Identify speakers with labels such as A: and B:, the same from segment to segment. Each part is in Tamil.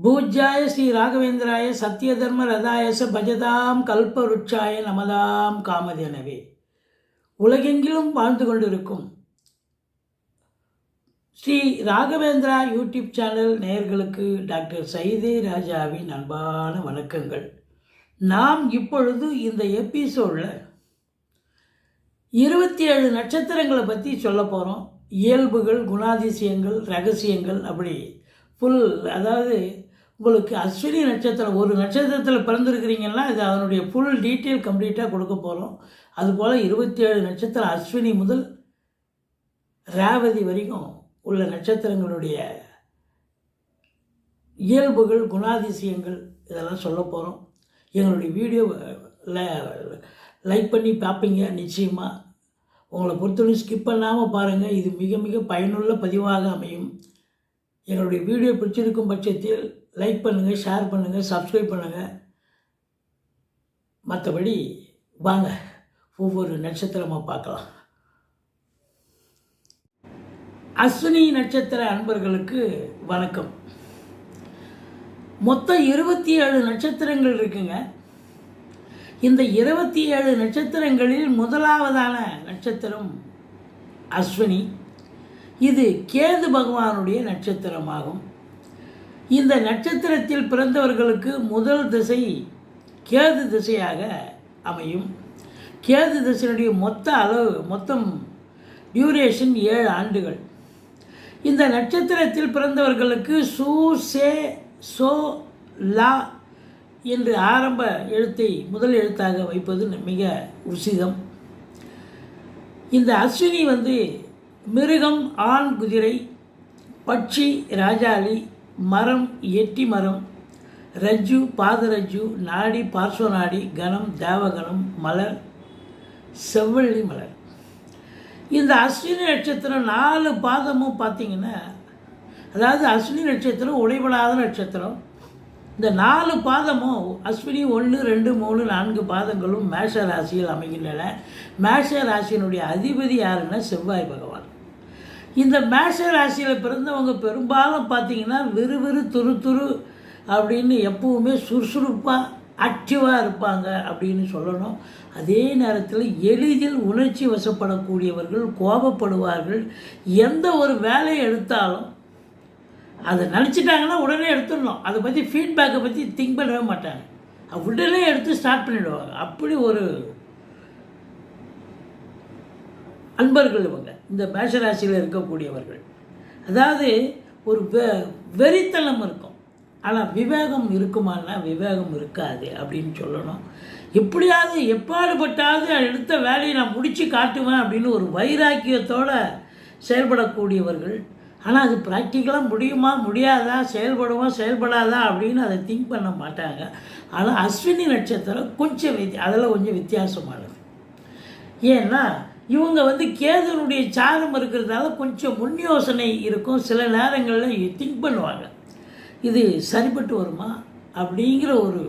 A: பூஜ்யாய ஸ்ரீ ராகவேந்திராய சத்யதர்ம ரதாயச பஜதாம் கல்பருட்சாய நமதாம் காமதேனவே உலகெங்கிலும் வாழ்ந்து கொண்டிருக்கும் ஸ்ரீ ராகவேந்திரா யூடியூப் சேனல் நேயர்களுக்கு டாக்டர் சைதே ராஜாவின் அன்பான வணக்கங்கள். நாம் இப்பொழுது இந்த எபிசோடில் இருபத்தி ஏழு நட்சத்திரங்களை பற்றி சொல்ல போகிறோம் இயல்புகள் குணாதிசயங்கள் ரகசியங்கள் அப்படி ஃபுல் அதாவது உங்களுக்கு அஸ்வினி நட்சத்திரம் ஒரு நட்சத்திரத்தில் பிறந்திருக்கிறீங்கன்னா இது அதனுடைய ஃபுல் டீட்டெயில் கம்ப்ளீட்டாக கொடுக்க போகிறோம் அதுபோல் இருபத்தி ஏழு நட்சத்திரம் அஸ்வினி முதல் ரேவதி வரைக்கும் உள்ள நட்சத்திரங்களுடைய இயல்புகள் குணாதிசயங்கள் இதெல்லாம் சொல்ல போகிறோம் எங்களுடைய வீடியோ லைக் பண்ணி பார்ப்பீங்க நிச்சயமாக உங்களை பொறுத்தவரை ஸ்கிப் பண்ணாமல் பாருங்கள் இது மிக மிக பயனுள்ள பதிவாக அமையும். எங்களுடைய வீடியோ பிடிச்சிருக்கும் பட்சத்தில் லைக் பண்ணுங்கள் ஷேர் பண்ணுங்கள் சப்ஸ்கிரைப் பண்ணுங்கள் மற்றபடி வாங்க ஒவ்வொரு நட்சத்திரமாக பார்க்கலாம். அஸ்வினி நட்சத்திர அன்பர்களுக்கு வணக்கம். மொத்தம் இருபத்தி ஏழு நட்சத்திரங்கள் இருக்குங்க. இந்த இருபத்தி ஏழு நட்சத்திரங்களில் முதலாவதான நட்சத்திரம் அஸ்வினி. இது கேது பகவானுடைய நட்சத்திரமாகும். இந்த நட்சத்திரத்தில் பிறந்தவர்களுக்கு முதல் திசை கேது திசையாக அமையும். கேது திசையினுடைய மொத்த அளவு மொத்தம் டியூரேஷன் ஏழு ஆண்டுகள். இந்த நட்சத்திரத்தில் பிறந்தவர்களுக்கு சு சே சோ லா என்று ஆரம்ப எழுத்தை முதல் எழுத்தாக வைப்பது மிக உசிதம் இந்த அஸ்வினி வந்து மிருகம் ஆண் குதிரை பட்சி ராஜாளி மரம் எட்டி மரம் ரஜ்ஜு பாதரஜ்ஜு நாடி பார்ஸ்வ நாடி கணம் தேவகணம் மலர் செவ்வள்ளி மலர். இந்த அஸ்வினி நட்சத்திரம் நாலு பாதமும் பார்த்தீங்கன்னா அதாவது அஸ்வினி நட்சத்திரம் உடைபடாத நட்சத்திரம். இந்த நாலு பாதமும் அஸ்வினி ஒன்று ரெண்டு மூணு நான்கு பாதங்களும் மேஷ ராசியில் அமைகின்றன. மேஷ ராசியினுடைய அதிபதி யாருன்னா செவ்வாய் பகவான். இந்த மேஷ ராசியில் பிறந்தவங்க பெரும்பாலும் பார்த்தீங்கன்னா விறுவிறு துரு துரு அப்படின்னு எப்பவுமே சுறுசுறுப்பாக ஆக்டிவாக இருப்பாங்க அப்படின்னு சொல்லணும். அதே நேரத்தில் எளிதில் உணர்ச்சி வசப்படக்கூடியவர்கள் கோபப்படுவார்கள். எந்த ஒரு வேலையை எடுத்தாலும் அதை நினச்சிட்டாங்கன்னா உடனே எடுத்துடணும். அதை பற்றி ஃபீட்பேக்கை பற்றி திங்க் பண்ணவே மாட்டாங்க. உடனே எடுத்து ஸ்டார்ட் பண்ணிவிடுவாங்க அப்படி ஒரு அன்பர்கள் இவங்க. இந்த மேஷராசியில் இருக்கக்கூடியவர்கள். அதாவது ஒரு வெ வெறித்தனம் இருக்கும். ஆனால் விவேகம் இருக்குமானா விவேகம் இருக்காது அப்படின்னு சொல்லணும். எப்படியாவது எப்பாடுபட்டாவது எடுத்த வேலையை நான் முடித்து காட்டுவேன் அப்படின்னு ஒரு வைராக்கியத்தோடு செயல்படக்கூடியவர்கள். ஆனால் அது ப்ராக்டிக்கலாக முடியுமா முடியாதா செயல்படுமா செயல்படாதா அப்படின்னு அதை திங்க் பண்ண மாட்டாங்க. ஆனால் அஸ்வினி நட்சத்திரம் கொஞ்சம் வித்தி அதில் கொஞ்சம் வித்தியாசமானது. ஏன்னா இவங்க வந்து கேதுனுடைய சாரம் இருக்கிறதால கொஞ்சம் முன் யோசனை இருக்கும். சில நேரங்களில் திங்க் பண்ணுவாங்க. இது சரிப்பட்டு வருமா? அப்படிங்கிற ஒரு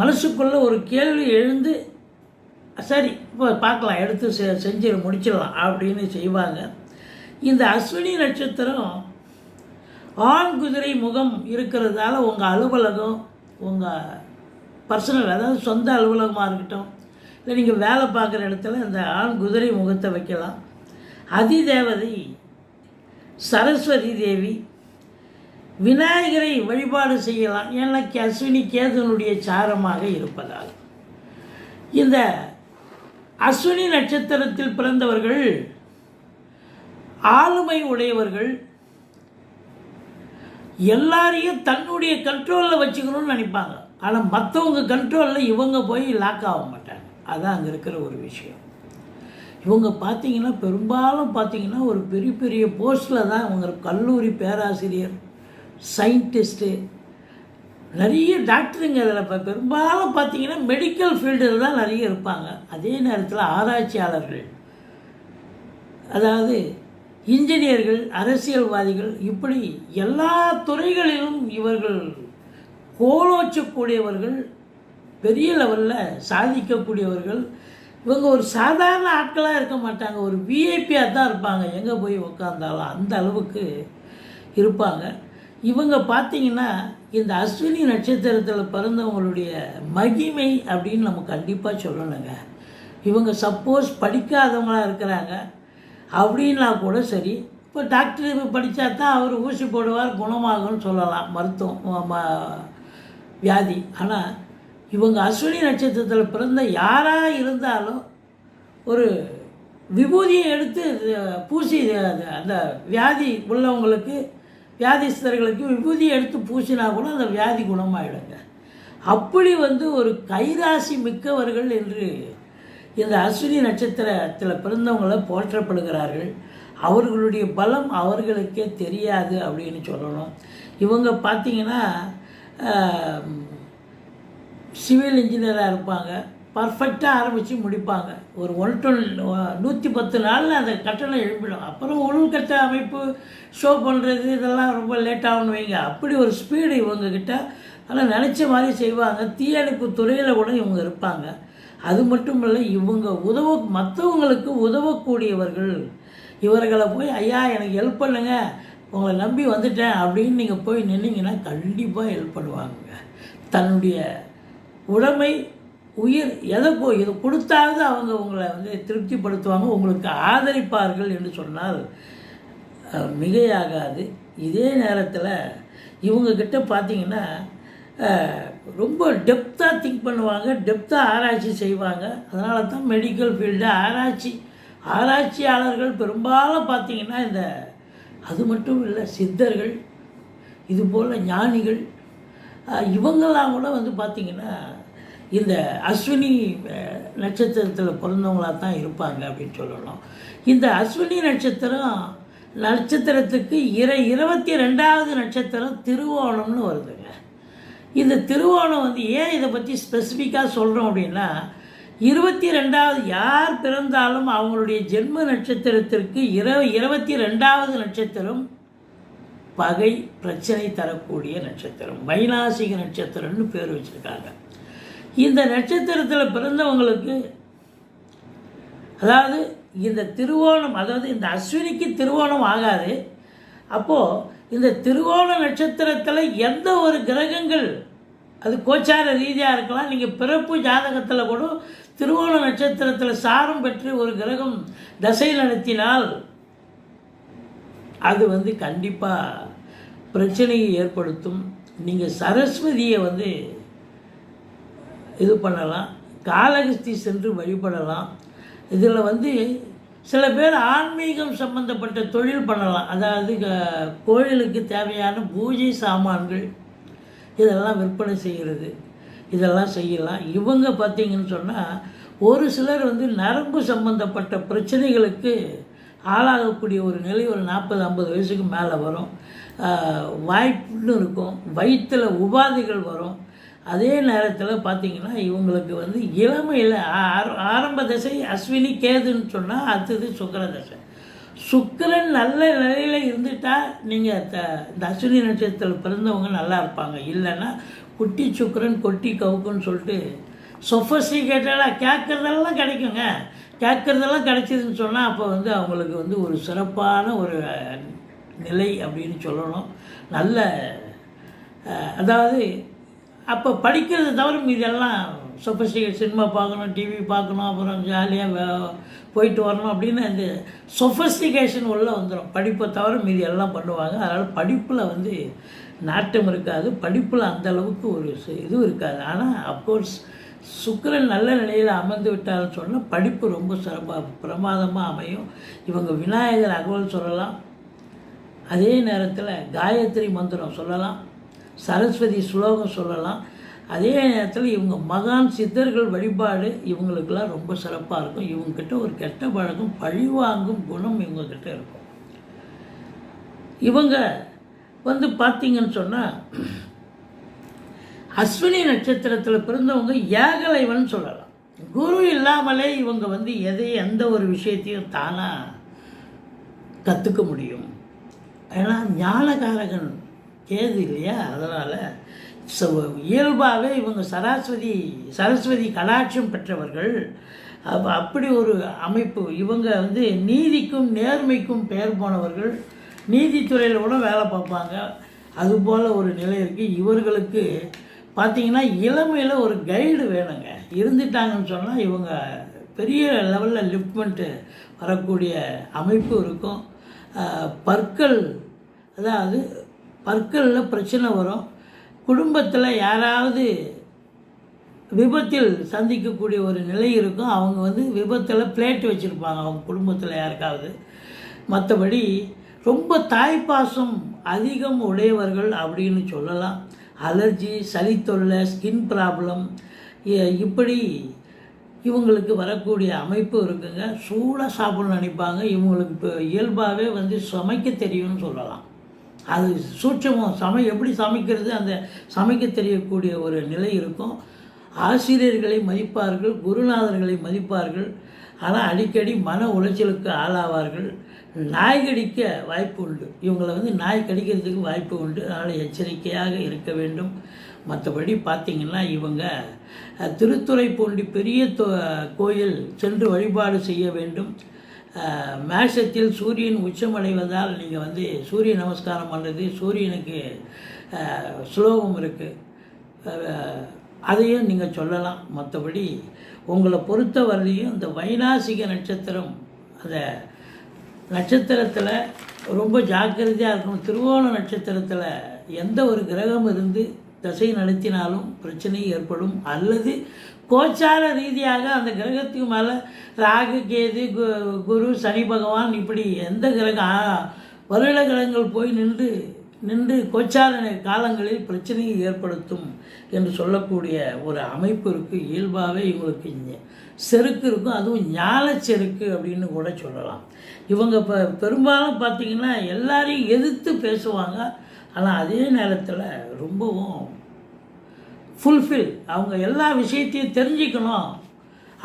A: மனசுக்குள்ளே ஒரு கேள்வி எழுந்து சரி இப்போ பார்க்கலாம் எடுத்து செ செஞ்சு முடிச்சிடலாம் அப்படின்னு செய்வாங்க. இந்த அஸ்வினி நட்சத்திரம் ஆண் குதிரை முகம் இருக்கிறதால உங்கள் அலுவலகம் உங்கள் பர்சனல் அதாவது சொந்த அலுவலகமாக இருக்கட்டும் இல்லை நீங்கள் வேலை பார்க்குற இடத்துல இந்த ஆண் குதிரை முகத்தை வைக்கலாம். அதிதேவதை சரஸ்வதி தேவி விநாயகரை வழிபாடு செய்யலாம். ஏன்னா அஸ்வினி கேதுனுடைய சாரமாக இருப்பதால். இந்த அஸ்வினி நட்சத்திரத்தில் பிறந்தவர்கள் ஆளுமை உடையவர்கள் எல்லாரையும் தன்னுடைய கண்ட்ரோலில் வச்சுக்கணும்னு நினைப்பாங்க. ஆனால் மற்றவங்க கண்ட்ரோலில் இவங்க போய் லாக் ஆக மாட்டாங்க. அதான் அங்கே இருக்கிற ஒரு விஷயம். இவங்க பார்த்தீங்கன்னா பெரும்பாலும் பார்த்தீங்கன்னா ஒரு பெரிய பெரிய போஸ்ட்டில் தான் இவங்க கல்லூரி பேராசிரியர் சயின்டிஸ்ட்டு நிறைய டாக்டருங்க அதில் இப்போ பெரும்பாலும் பார்த்தீங்கன்னா மெடிக்கல் ஃபீல்டில் தான் நிறைய இருப்பாங்க. அதே நேரத்தில் ஆராய்ச்சியாளர்கள். அதாவது இன்ஜினியர்கள் அரசியல்வாதிகள் இப்படி எல்லா துறைகளிலும் இவர்கள் கோலோச்சக்கூடியவர்கள் பெரிய லெவலில் சாதிக்கக்கூடியவர்கள் இவங்க ஒரு சாதாரண ஆட்களாக இருக்க மாட்டாங்க. ஒரு விஐபியாக தான் இருப்பாங்க. எங்கே போய் உக்காந்தாலும் அந்த அளவுக்கு இருப்பாங்க. இவங்க பார்த்தீங்கன்னா இந்த அஸ்வினி நட்சத்திரத்தில் பிறந்தவங்களுடைய மகிமை அப்படின்னு நம்ம கண்டிப்பாக சொல்லணுங்க. இவங்க சப்போஸ் படிக்காதவங்களாக இருக்கிறாங்க. அப்படின்னா கூட சரி. இப்போ டாக்டர் படித்தா தான் அவர் ஊசி போடுவார் குணமாகும்னு சொல்லலாம். மருத்துவம் ம- வியாதி. ஆனால் இவங்க அஸ்வினி நட்சத்திரத்தில் பிறந்த யாராக இருந்தாலும் ஒரு விபூதியை எடுத்து பூசி அந்த வியாதி உள்ளவங்களுக்கு வியாதிஸ்தர்களுக்கு விபூதியை எடுத்து பூசினா கூட அந்த வியாதி குணமாயிடுங்க. அப்படி வந்து ஒரு கைராசி மிக்கவர்கள் என்று இந்த அஸ்வினி நட்சத்திரத்தில் பிறந்தவங்களை போற்றப்படுகிறார்கள். அவர்களுடைய பலம் அவர்களுக்கே தெரியாது அப்படின்னு சொல்லணும். இவங்க பார்த்தீங்கன்னா சிவில் இன்ஜினியராக இருப்பாங்க. பர்ஃபெக்டாக ஆரம்பித்து முடிப்பாங்க. ஒரு ஒன் டொன் நூற்றி பத்து நாளில் அந்த கட்டணம் எழுப்பிடும் அப்புறம் உள்கட்ட அமைப்பு ஷோ பண்ணுறது இதெல்லாம் ரொம்ப லேட் வைங்க. அப்படி ஒரு ஸ்பீடு இவங்கக்கிட்ட ஆனால் நினச்ச மாதிரி செய்வாங்க. தீயணைப்பு துறையில் கூட இவங்க இருப்பாங்க. அது மட்டும் இல்லை இவங்க உதவ மற்றவங்களுக்கு உதவக்கூடியவர்கள். இவர்களை போய் ஐயா எனக்கு ஹெல்ப் பண்ணுங்க. உங்களை நம்பி வந்துட்டேன். அப்படின்னு நீங்கள் போய் நின்னீங்கன்னா கண்டிப்பாக ஹெல்ப் பண்ணுவாங்க. தன்னுடைய உடைமை உயிர் எதை போய் இது கொடுத்தாவது அவங்க உங்களை வந்து திருப்திப்படுத்துவாங்க உங்களுக்கு ஆதரிப்பார்கள் என்று சொன்னால் மிகையாகாது. இதே நேரத்தில் இவங்கக்கிட்ட பார்த்தீங்கன்னா ரொம்ப டெப்த்தாக திங்க் பண்ணுவாங்க டெப்த்தாக ஆராய்ச்சி செய்வாங்க. அதனால தான் மெடிக்கல் ஃபீல்டு ஆராய்ச்சி ஆராய்ச்சியாளர்கள் பெரும்பாலும் பார்த்தீங்கன்னா இந்த அது மட்டும் இல்லை சித்தர்கள் இது போல் ஞானிகள் இவங்கெல்லாம் கூட வந்து பார்த்திங்கன்னா இந்த அஸ்வினி நட்சத்திரத்தில் பிறந்தவங்களாக தான் இருப்பாங்க அப்படின்னு சொல்லணும். இந்த அஸ்வினி நட்சத்திரம் நட்சத்திரத்துக்கு இர இருபத்தி ரெண்டாவது நட்சத்திரம் திருவோணம்னு வருதுங்க. இந்த திருவோணம் வந்து ஏன் இதை பற்றி ஸ்பெசிஃபிக்காக சொல்கிறோம் அப்படின்னா இருபத்தி ரெண்டாவது யார் பிறந்தாலும் அவங்களுடைய ஜென்ம நட்சத்திரத்திற்கு இர இருபத்தி ரெண்டாவது நட்சத்திரம் பகை பிரச்சனை தரக்கூடிய நட்சத்திரம். வைநாசிக நட்சத்திரம்னு பேர் வச்சுருக்காங்க. இந்த நட்சத்திரத்தில் பிறந்தவங்களுக்கு அதாவது இந்த திருவோணம் அதாவது இந்த அஸ்வினிக்கு திருவோணம் ஆகாது. அப்போது இந்த திருவோண நட்சத்திரத்தில் எந்த ஒரு கிரகங்கள் அது கோச்சார ரீதியாக இருக்கலாம் நீங்கள் பிறப்பு ஜாதகத்தில் கூட திருவோண நட்சத்திரத்தில் சாரம் பெற்று ஒரு கிரகம் தசை நடத்தினால் அது வந்து கண்டிப்பாக பிரச்சனையை ஏற்படுத்தும். நீங்கள் சரஸ்வதியை வந்து இது பண்ணலாம். காலகஸ்தி சென்று வழிபடலாம். இதில் வந்து சில பேர் ஆன்மீகம் சம்பந்தப்பட்ட தொழில் பண்ணலாம். அதாவது கோயிலுக்கு தேவையான பூஜை சாமான்கள் இதெல்லாம் விற்பனை செய்கிறது இதெல்லாம் செய்யலாம். இவங்க பார்த்தீங்கன்னு சொன்னால் ஒரு சிலர் வந்து நரம்பு சம்பந்தப்பட்ட பிரச்சனைகளுக்கு ஆளாகக்கூடிய ஒரு நிலை ஒரு நாற்பது ஐம்பது வயசுக்கு மேலே வரும். வாய்ப்புன்னு இருக்கும். வயிற்றில் உபாதைகள் வரும். அதே நேரத்தில் பார்த்தீங்கன்னா இவங்களுக்கு வந்து இளமையில் ஆரம்ப தசை அஸ்வினி கேதுன்னு சொன்னால் அடுத்தது சுக்கர தசை. சுக்கரன் நல்ல நிலையில் இருந்துட்டால் நீங்கள் த இந்த அஸ்வினி நட்சத்திரத்தில் பிறந்தவங்க நல்லா இருப்பாங்க. இல்லைன்னா குட்டி சுக்கரன் கொட்டி கவுக்குன்னு சொல்லிட்டு சொஃபஸ்டிகேட்டடாக கேட்குறதெல்லாம் கிடைக்குங்க. கேட்குறதெல்லாம் கிடைச்சிதுன்னு சொன்னால் அப்போ வந்து அவங்களுக்கு வந்து ஒரு சிறப்பான ஒரு நிலை அப்படின்னு சொல்லணும். நல்ல அதாவது அப்போ படிக்கிறது தவிர இதெல்லாம் சொஃபஸ்டிகேட் சினிமா பார்க்கணும் டிவி பார்க்கணும் அப்புறம் ஜாலியாக போயிட்டு வரணும் அப்படின்னு அந்த சொஃபஸ்டிகேஷன் உள்ளே வந்துடும் படிப்பை தவிர மீதி எல்லாம் பண்ணுவாங்க. அதனால் படிப்பில் வந்து நாட்டம் இருக்காது. படிப்பில் அந்த அளவுக்கு ஒரு இதுவும் இது இருக்காது. ஆனால் அப்கோர்ஸ் சுக்கரன் நல்ல நிலையில் அமர்ந்து விட்டாருன்னு சொன்னால் படிப்பு ரொம்ப சிறப்பாக பிரமாதமாக அமையும். இவங்க விநாயகர் அகவல் சொல்லலாம். அதே நேரத்தில் காயத்ரி மந்திரம் சொல்லலாம். சரஸ்வதி ஸ்லோகம் சொல்லலாம். அதே நேரத்தில் இவங்க மகான் சித்தர்கள் வழிபாடு இவங்களுக்கெல்லாம் ரொம்ப சிறப்பாக இருக்கும். இவங்கக்கிட்ட ஒரு கெட்ட பழக்கம் பழிவாங்கும் குணம் இவங்கக்கிட்ட இருக்கும். இவங்க வந்து பார்த்தீங்கன்னு சொன்னால் அஸ்வினி நட்சத்திரத்தில் பிறந்தவங்க ஏகலைவன் சொல்லலாம். குரு இல்லாமலே இவங்க வந்து எதை எந்த ஒரு விஷயத்தையும் தானாக கற்றுக்க முடியும். ஏன்னா ஞானகாரகன் கேது இல்லையா? அதனால் ஸோ இயல்பாகவே இவங்க சரஸ்வதி சரஸ்வதி கடாட்சம் பெற்றவர்கள். அப்படி ஒரு அமைப்பு. இவங்க வந்து நீதிக்கும் நேர்மைக்கும் பெயர் போனவர்கள். நீதித்துறையில் கூட வேலை பார்ப்பாங்க. அதுபோல் ஒரு நிலை இருக்குது இவர்களுக்கு பார்த்திங்கன்னா இளமையில் ஒரு கைடு வேணுங்க. இருந்துட்டாங்கன்னு சொன்னால் இவங்க பெரிய லெவலில் லிஃப்ட்மெண்ட்டு வரக்கூடிய அமைப்பு இருக்கும். பற்கள் அதாவது பற்களில் பிரச்சனை வரும். குடும்பத்தில் யாராவது விபத்தில் சந்திக்கக்கூடிய ஒரு நிலை இருக்கும். அவங்க வந்து விபத்தில் பிளேட் வச்சுருப்பாங்க. அவங்க குடும்பத்தில் யாருக்காவது. மற்றபடி ரொம்ப தாய்ப்பாசம் அதிகம் உடையவர்கள் அப்படின்னு சொல்லலாம். அலர்ஜி சளி தொல்லை ஸ்கின் ப்ராப்ளம் இப்படி இவங்களுக்கு வரக்கூடிய அமைப்பு இருக்குங்க. சூடாக சாப்பிடணும்னு நினைப்பாங்க. இவங்களுக்கு இப்போ இயல்பாகவே வந்து சமைக்க தெரியும்னு சொல்லலாம். அது சூட்சமும். சமை எப்படி சமைக்கிறது? அந்த சமைக்க தெரியக்கூடிய ஒரு நிலை இருக்கும். ஆசிரியர்களை மதிப்பார்கள் குருநாதர்களை மதிப்பார்கள். ஆனால் அடிக்கடி மன உளைச்சலுக்கு ஆளாவார்கள். நாய் கடிக்க வாய்ப்பு உண்டு. இவங்களை வந்து நாய் கடிக்கிறதுக்கு வாய்ப்பு உண்டு. அதனால் எச்சரிக்கையாக இருக்க வேண்டும். மற்றபடி பார்த்திங்கன்னா இவங்க திருத்துறை பூண்டி பெரிய தோ கோயில் சென்று வழிபாடு செய்ய வேண்டும். மேஷத்தில் சூரியன் உச்சமடைவதால் நீங்கள் வந்து சூரிய நமஸ்காரம் பண்ணுறது சூரியனுக்கு ஸ்லோகம் இருக்குது அதையும் நீங்கள் சொல்லலாம். மற்றபடி உங்களை பொறுத்த வரையும் இந்த வைநாசிக நட்சத்திரம் அந்த நட்சத்திரத்தில் ரொம்ப ஜாக்கிரதையாக இருக்கணும். திருவோண நட்சத்திரத்தில் எந்த ஒரு கிரகம் இருந்து தசை நடத்தினாலும் பிரச்சனை ஏற்படும். அல்லது கோச்சார ரீதியாக அந்த கிரகத்துக்கு மேலே ராகு கேது கு- குரு சனி பகவான் இப்படி எந்த கிரகம் வருட கிரகங்கள் போய் நின்று நின்று கோச்சார காலங்களில் பிரச்சனையை ஏற்படுத்தும் என்று சொல்லக்கூடிய ஒரு அமைப்பு இருக்குது இயல்பாகவே இவங்களுக்கு செருக்கு இருக்கும். அதுவும் ஞான செருக்கு அப்படின்னு கூட சொல்லலாம். இவங்க இப்போ பெரும்பாலும் பார்த்தீங்கன்னா எல்லாரையும் எதிர்த்து பேசுவாங்க. ஆனால் அதே நேரத்தில் ரொம்பவும் ஃபுல்ஃபில் அவங்க எல்லா விஷயத்தையும் தெரிஞ்சுக்கணும்.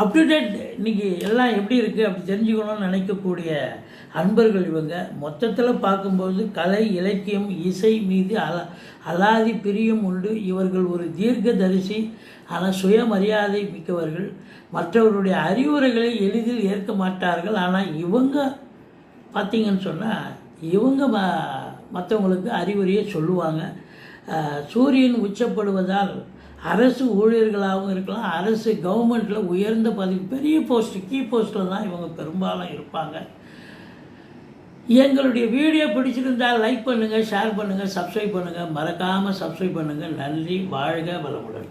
A: அப் டு டேட் இன்றைக்கி எல்லாம் எப்படி இருக்குது அப்படி தெரிஞ்சுக்கணும்னு நினைக்கக்கூடிய அன்பர்கள் இவங்க. மொத்தத்தில் பார்க்கும்போது கலை இலக்கியம் இசை மீது அல அலாதி பிரியம் உண்டு. இவர்கள் ஒரு தீர்க்க தரிசி ஆனால் சுயமரியாதை மிக்கவர்கள். மற்றவருடைய அறிவுரைகளை எளிதில் ஏற்க மாட்டார்கள். ஆனால் இவங்க பார்த்திங்கன்னு சொன்னால் இவங்க ம மற்றவங்களுக்கு அறிவுரையை சொல்லுவாங்க. சூரியன் உச்சப்படுவதால் அரசு ஊழியர்களாகவும் இருக்கலாம் அரசு கவர்மெண்ட்டில் உயர்ந்த பதவி பெரிய போஸ்ட் கீ போஸ்ட்டில் தான் இவங்க பெரும்பாலும் இருப்பாங்க. எங்களுடைய வீடியோ பிடிச்சிருந்தால் லைக் பண்ணுங்கள் ஷேர் பண்ணுங்கள் சப்ஸ்கிரைப் பண்ணுங்கள் மறக்காமல் சப்ஸ்கிரைப் பண்ணுங்கள் நன்றி வாழ்க வளமுடன்.